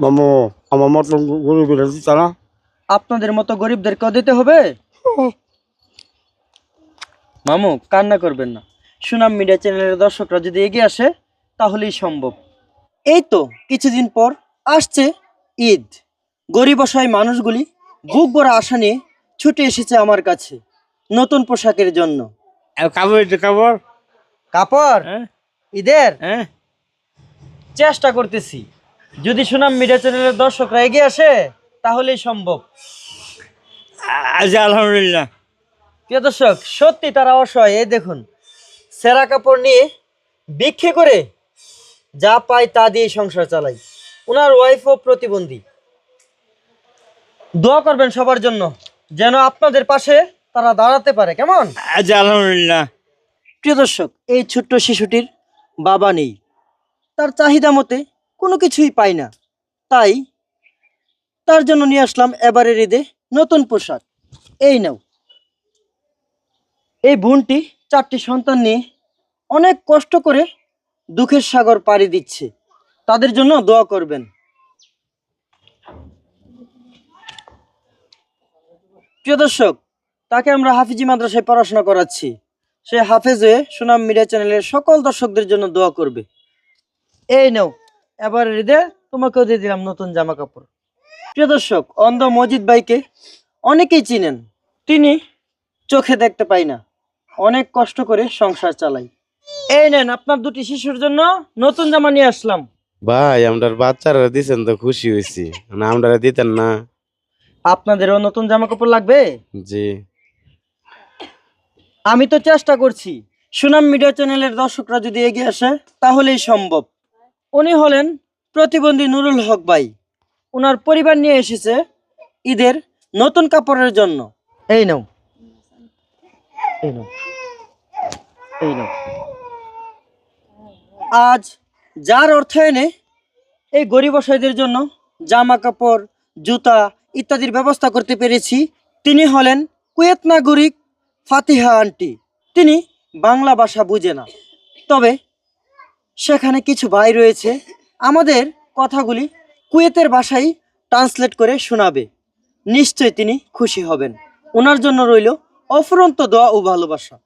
মামু আমার মতন গরিবের না। আপনাদের মতো গরিবদের গরিবদেরকেও দিতে হবে? মামু কান্না করবেন না। সুনাম মিডিয়া চ্যানেলের দর্শকরা যদি এগিয়ে আসে তাহলেই সম্ভব। এই তো কিছুদিন পর আসছে ঈদ। গরিব অসহায় মানুষগুলি বুক ভরা আশা নিয়ে ছুটে এসেছে আমার কাছে নতুন পোশাকের জন্য। কাপড় কাপড়। কাপড়? হ্যাঁ। ঈদের? হ্যাঁ। চেষ্টা করতেছি। যদি সুনাম মিডিয়া চ্যানেলের দর্শকরা এগিয়ে আসে তাহলেই সম্ভব। আলহামদুলিল্লাহ। প্রিয় দর্শক সত্যি তারা অসহায় এই দেখুন সেরা কাপড় নিয়ে বিক্ষে করে যা পায় তা দিয়ে সংসার চালাই। ওনার ওয়াইফও প্রতিবন্ধী। দোয়া করবেন সবার জন্য যেন আপনাদের পাশে তারা দাঁড়াতে পারে। কেমন? আলহামদুলিল্লাহ। প্রিয় দর্শক এই ছোট্ট শিশুটির বাবা নেই। তার চাহিদা মতে কোনো কিছুই পাই না। তাই তার জন্য নিয়ে আসলাম এবারের ঈদে নতুন পোশাক। এই নাও। এই বোনটি চারটি সন্তান নিয়ে অনেক কষ্ট করে দুঃখের সাগর পাড়ি দিচ্ছে। তাদের জন্য দোয়া করবেন। প্রিয় দর্শক, তাকে আমরা হাফিজি মাদ্রাসায় পড়াশোনা করাচ্ছি। সে হাফেজ হয়ে সুনাম মিডিয়া চ্যানেলের সকল দর্শকদের জন্য দোয়া করবে। এই নাও। এবার হৃদয় তোমাকেও দিয়ে দিলাম নতুন জামা কাপড় প্রিয় দর্শক অন্ধ মজিদ ভাইকে অনেকেই চিনেন। তিনি চোখে দেখতে পাই না। অনেক কষ্ট করে সংসার চালাই। এই নেন আপনার দুটি শিশুর জন্য নতুন জামা নিয়ে আসলাম। ভাই আমরার বাচ্চারা দিছেন তো খুশি হয়েছি না আমরা দিতেন না। আপনাদেরও নতুন জামা কাপড় লাগবে? জি। আমি তো চেষ্টা করছি। সুনাম মিডিয়া চ্যানেলের দর্শকরা যদি এগিয়ে আসে তাহলেই সম্ভব। উনি হলেন প্রতিবন্ধী নুরুল হক ভাই। ওনার পরিবার নিয়ে এসেছে ঈদের নতুন কাপড়ের জন্য। এই নাও। এই নাও। এই নাও। আজ যার অর্থায়নে এই গরিব অসহায়দের জন্য জামা কাপড় জুতা ইত্যাদির ব্যবস্থা করতে পেরেছি তিনি হলেন কুয়েত নাগরিক ফাতিহা আন্টি। তিনি বাংলা ভাষা বুঝে না। তবে সেখানে কিছু ভাই রয়েছে। আমাদের কথাগুলি কুয়েতের ভাষায় ট্রান্সলেট করে শোনাবে। নিশ্চয় তিনি খুশি হবেন। ওনার জন্য রইল অফুরন্ত দোয়া ও ভালোবাসা।